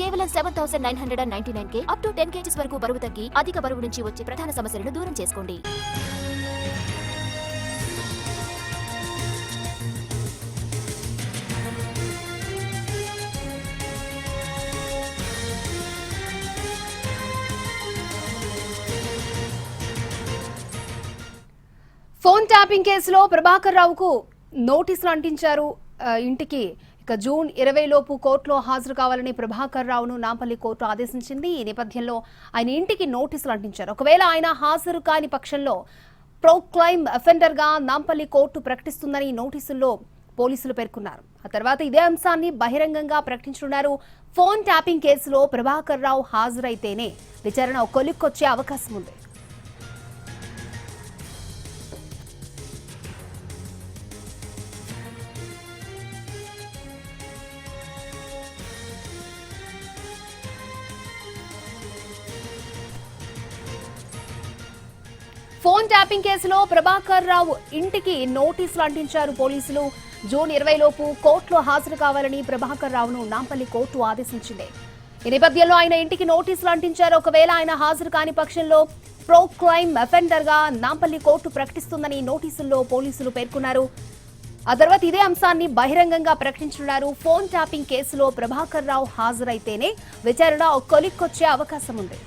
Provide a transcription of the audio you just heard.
కేవలం seven thousand nine hundred and ninety nine K up to ten kgs వరకు బరువు తగ్గి అధిక బరువు నుంచి వచ్చే ప్రధాన సమస్యలను దూరం చేసుకోండి. ఫోన్ ట్యాపింగ్ కేసులో ప్రభాకర్ రావుకు నోటీసులు అంటించారు ఇంటికి. ఇక జూన్ ఇరవై లోపు కోర్టులో హాజరు కావాలని ప్రభాకర్ రావును నాంపల్లి కోర్టు ఆదేశించింది. ఈ నేపథ్యంలో ఆయన ఇంటికి నోటీసులు అంటించారు. ఒకవేళ ఆయన హాజరు కాని పక్షంలో ప్రోక్లైమ్ అఫెండర్గా నాంపల్లి కోర్టు ప్రకటిస్తుందని నోటీసుల్లో పోలీసులు పేర్కొన్నారు. ఆ తర్వాత ఇదే అంశాన్ని బహిరంగంగా ప్రకటించనున్నారు. ఫోన్ ట్యాపింగ్ కేసులో ప్రభాకర్ రావు హాజరైతేనే విచారణ కొలిక్కొచ్చే అవకాశం ఉంది ఫోన్ ట్యాపింగ్ కేసులో ప్రభాకర్ రావు ఇంటికి నోటీసులు అంటించారు పోలీసులు. జూన్ ఇరవై లోపు కోర్టులో హాజరు కావాలని ప్రభాకర్ రావును నాంపల్లి కోర్టు ఆదేశించింది. ఈ నేపథ్యంలో ఆయన ఇంటికి నోటీసులు అంటించారు. ఒకవేళ ఆయన హాజరు కాని పక్షంలో ప్రో క్లైమ్ అఫెండర్గా నాంపల్లి కోర్టు ప్రకటిస్తుందని నోటీసుల్లో పోలీసులు పేర్కొన్నారు. ఆ తర్వాత ఇదే అంశాన్ని బహిరంగంగా ప్రకటించనున్నారు. ఫోన్ ట్యాపింగ్ కేసులో ప్రభాకర్ రావు హాజరైతేనే విచారణ కొలిక్కొచ్చే అవకాశం ఉంది